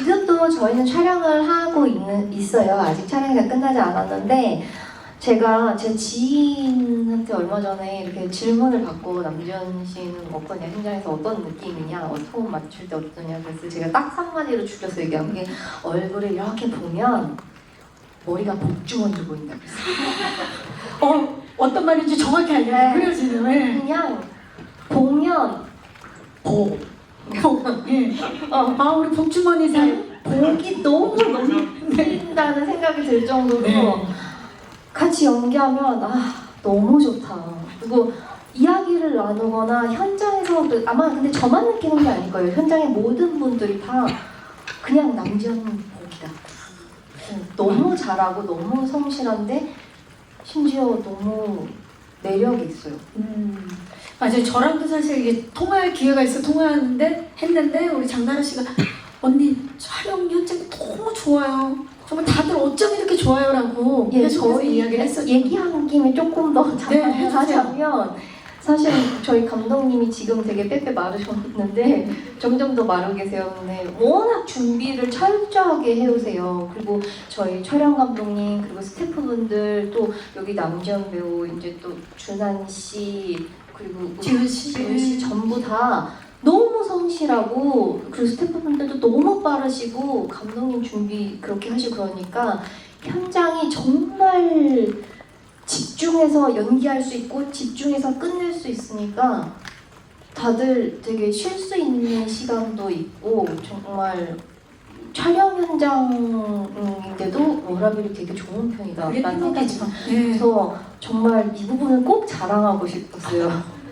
지금도 저희는 촬영을 하고 있는, 있어요. 아직 촬영이 다 끝나지 않았는데 제가 제 지인한테 얼마 전에 이렇게 질문을 받고 남주현 씨는 어떠냐 현장에서 어떤 느낌이냐 어, 호흡 맞출 때 어떠냐 그래서 제가 딱 한마디로 줄여서 얘기한 게 얼굴을 이렇게 보면 머리가 복주머니로 보인다고 했어요. 어, 어떤 말인지 정확히 알겠네. 네. 그려지네요. 예. 그냥 보면 복. 예. 어, 아, 우리 복주머니상. 복이 너무 넘친다는 생각이 들 정도로 네. 같이 연기하면 아 너무 좋다. 그리고 이야기를 나누거나 현장에서 그- 아마 근데 저만 느끼는 게 아닐 거예요. 현장의 모든 분들이 다 그냥 남지현 복이다. 음, 너무 잘하고 너무 성실한데 심지어 너무 매력이 있어요. 음, 맞아요. 저랑도 사실 이게 통화할 기회가 있어 통화하는데 했는데 우리 장나라 씨가 언니 촬영 현장 너무 좋아요. 정말 다들 어쩜 이렇게 좋아요라고 예, 저희 이야기를 했었죠. 얘기하는 김에 조금 더 네, 해주세요. 하자면 사실 저희 감독님이 지금 되게 빼빼 마르셨는데 점점 더 계세요. 근데 워낙 준비를 철저하게 해오세요. 그리고 저희 촬영 감독님 그리고 스태프분들 또 여기 남지현 배우 이제 또 준한 씨 그리고 지은 씨. 지은 씨 전부 다 너무 성실하고 그리고 스태프분들도 너무 빠르시고 감독님 준비 그렇게 하시고 그러니까 현장이 정말 집중해서 연기할 수 있고 집중해서 끝낼 수 있으니까 다들 되게 쉴 수 있는 시간도 있고 정말 촬영 현장인데도 워라벨이 되게 좋은 편이다 라는. 그래서 정말 이 부분을 꼭 자랑하고 싶었어요.